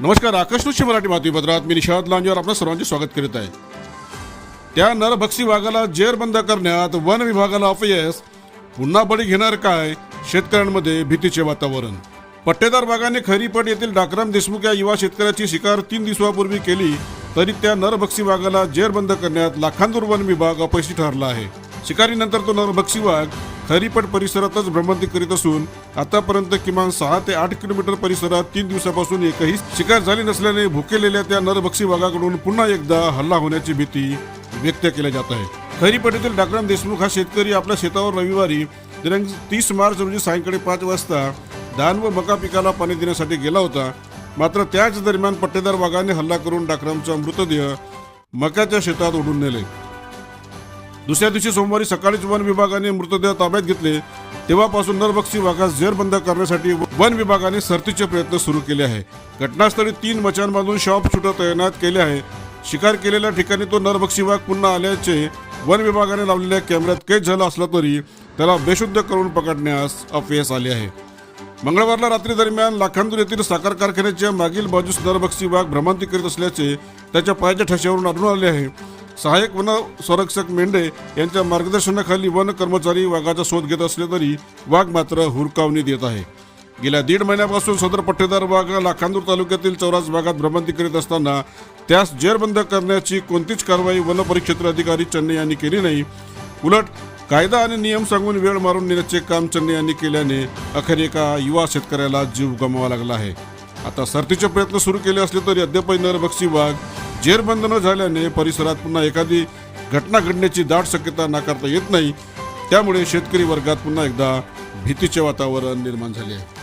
नमस्कार आकाशनुची मराठी बातमीपत्रात मी निषाद लांजेवर आपलं सर्वांचे स्वागत करीत आहे. त्या नरभक्षी वाघाला जेरबंद करण्यात वन विभागाला अपयश. पुन्हा बळी घेणार काय? शेतकऱ्यांमध्ये भीतीचे वातावरण. पट्टेदार वाघाने खरीपट येथील डाकराम देशमुख या युवा शेतकऱ्याची शिकार तीन दिवसापूर्वी केली तरी त्या नरभक्षी वाघाला जेरबंद करण्यात लाखांदूर वन विभाग अपयशी ठरला आहे. शिकारीनंतर तो नरभक्षी वाघ खरीपट परिसरातच भ्रमंती करीत असून आतापर्यंत किमान सहा ते आठ किलोमीटर परिसरात तीन दिवसापासून एकही शिकार झाली नसल्याने भुकेलेल्या त्या नरभक्षी वाघाकडून पुन्हा एकदा हल्ला होण्याची भीती व्यक्त केल्या जात आहे. खरीपट डाकराम देशमुख हा शेतकरी आपल्या शेतावर रविवारी दिनांक तीस मार्च रोजी सायंकाळी पाच वाजता धान व मका पिकाला पाणी देण्यासाठी गेला होता. मात्र त्याच दरम्यान पट्टेदार वाघाने हल्ला करून डाकरामचा मृतदेह मक्याच्या शेतात ओढून नेले. दुसऱ्या दिवशी सोमवारी सकाळीच वन विभागाने मृतदेह ताब्यात घेतले. तेव्हापासून नरभक्षी वाघास जेरबंद करण्यासाठी वन विभागाने सरतीचे प्रयत्न सुरू केले आहे. घटनास्थळी तीन मचान बांधून शॉप शूटर तैनात केले आहे. शिकार केलेल्या ठिकाणी तो नरभक्षी वाघ पुन्हा आल्याचे वन विभागाने लावलेल्या कॅमेऱ्यात कैद झाला असला तरी त्याला बेशुद्ध करून पकडण्यास अपयश आले आहे. मंगळवारला रात्री दरम्यान लाखांदूर येथील साखर कारखान्याच्या मागील बाजूस नरभक्षी वाघ भ्रमांती करीत असल्याचे त्याच्या पायाच्या ठशावरून आढळून आले आहे. सहाय्यक वन संरक्षक मेंढे यांच्या मार्गदर्शनाखाली वन कर्मचारी वाघाचा शोध घेत असले तरी वाघ मात्र हुरकावणी देत आहे. गेल्या दीड महिन्यापासून सदर पट्टेदार वाघ लाखांदूर तालुक्यातील चौरास भागात भ्रमंती करीत असताना त्यास जेरबंद करण्याची कोणतीच कारवाई वन परिक्षेत्र अधिकारी चन्ने यांनी केली नाही. उलट कायदा आणि नियम सांगून वेळ मारून नेण्याचे काम चन्ने यांनी केल्याने अखेर एका युवा शेतकऱ्याला जीव गमवावा लागला आहे. आता सरतीचे प्रयत्न सुरू केले असले तरी अद्यापही नरभक्षी वाघ जेरबंद न झाल्याने परिसरात पुन्हा एखादी घटना घडण्याची दाट शक्यता नाकारता येत नाही. त्यामुळे शेतकरी वर्गात पुन्हा एकदा भीतीचे वातावरण निर्माण झाले आहे.